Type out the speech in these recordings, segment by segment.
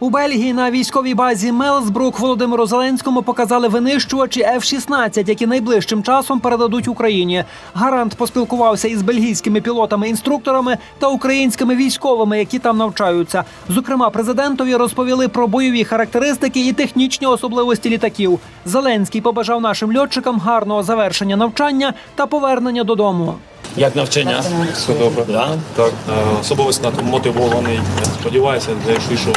У Бельгії на військовій базі Мелсбрук Володимиру Зеленському показали винищувачі F-16, які найближчим часом передадуть Україні. Гарант поспілкувався із бельгійськими пілотами-інструкторами та українськими військовими, які там навчаються. Зокрема, президентові розповіли про бойові характеристики і технічні особливості літаків. Зеленський побажав нашим льотчикам гарного завершення навчання та повернення додому. Як навчання? Все добре. Да? Так, е, особисто мотивований. Сподіваюся, що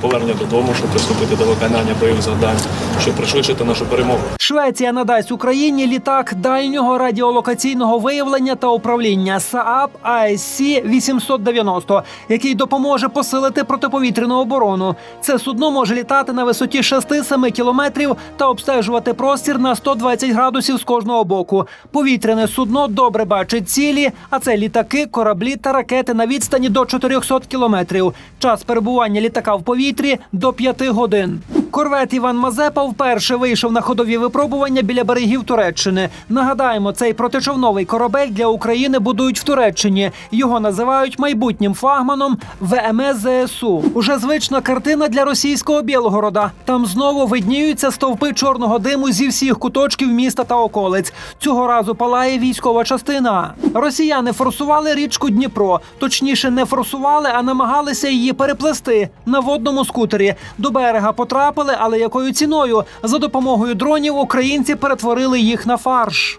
повернення додому, щоб приступити до виконання бойових завдань, щоб пришвидшити нашу перемогу. Швеція надасть Україні літак дальнього радіолокаційного виявлення та управління Saab ASC 890, який допоможе посилити протиповітряну оборону. Це судно може літати на висоті 6-7 кілометрів та обстежувати простір на 120 градусів з кожного боку. Повітряне судно добре бачить цілі, а це літаки, кораблі та ракети на відстані до 400 кілометрів. Час перебування літака в повітрі до 5 годин. Корвет Іван Мазепа вперше вийшов на ходові випробування біля берегів Туреччини. Нагадаємо, цей протичовновий корабель для України будують в Туреччині. Його називають майбутнім флагманом ВМС ЗСУ. Уже звична картина для російського Білгорода. Там знову видніються стовпи чорного диму зі всіх куточків міста та околиць. Цього разу палає військова частина. Росіяни форсували річку Дніпро. Точніше, не форсували, а намагалися її переплести на водному скутері. До берега потрапили, але якою ціною? За допомогою дронів українці перетворили їх на фарш.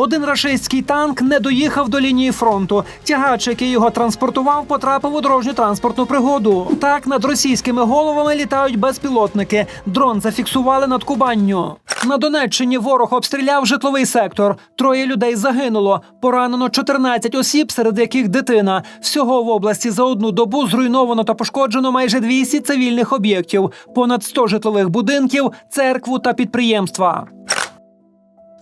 Один рашистський танк не доїхав до лінії фронту. Тягач, який його транспортував, потрапив у дорожню транспортну пригоду. Так над російськими головами літають безпілотники. Дрон зафіксували над Кубанню. На Донеччині ворог обстріляв житловий сектор. Троє людей загинуло. Поранено 14 осіб, серед яких дитина. Всього в області за одну добу зруйновано та пошкоджено майже 200 цивільних об'єктів, понад 100 житлових будинків, церкву та підприємства.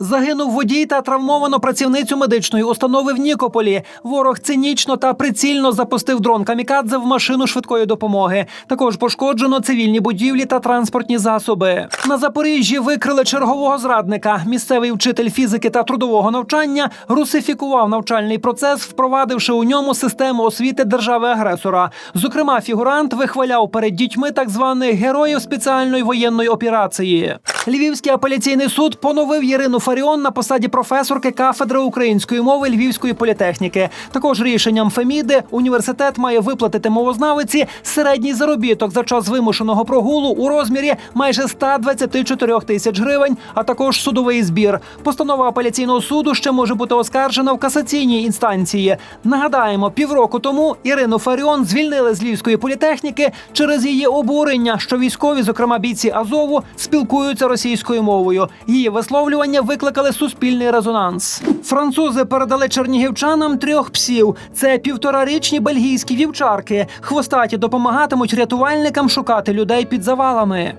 Загинув водій та травмовано працівницю медичної установи в Нікополі. Ворог цинічно та прицільно запустив дрон камікадзе в машину швидкої допомоги. Також пошкоджено цивільні будівлі та транспортні засоби. На Запоріжжі викрили чергового зрадника. Місцевий вчитель фізики та трудового навчання русифікував навчальний процес, впровадивши у ньому систему освіти держави-агресора. Зокрема, фігурант вихваляв перед дітьми так званих героїв спеціальної воєнної операції. Львівський апеляційний суд поновив Ірину Фаріон на посаді професорки кафедри української мови Львівської політехніки. Також рішенням Феміди університет має виплатити мовознавиці середній заробіток за час вимушеного прогулу у розмірі майже 124 тисяч гривень, а також судовий збір. Постанова апеляційного суду ще може бути оскаржена в касаційній інстанції. Нагадаємо, півроку тому Ірину Фаріон звільнили з Львівської політехніки через її обурення, що військові, зокрема бійці Азову, спілкуються російською мовою. Її висловлювання викликали суспільний резонанс. Французи передали чернігівчанам трьох псів. Це півторарічні бельгійські вівчарки. Хвостаті допомагатимуть рятувальникам шукати людей під завалами.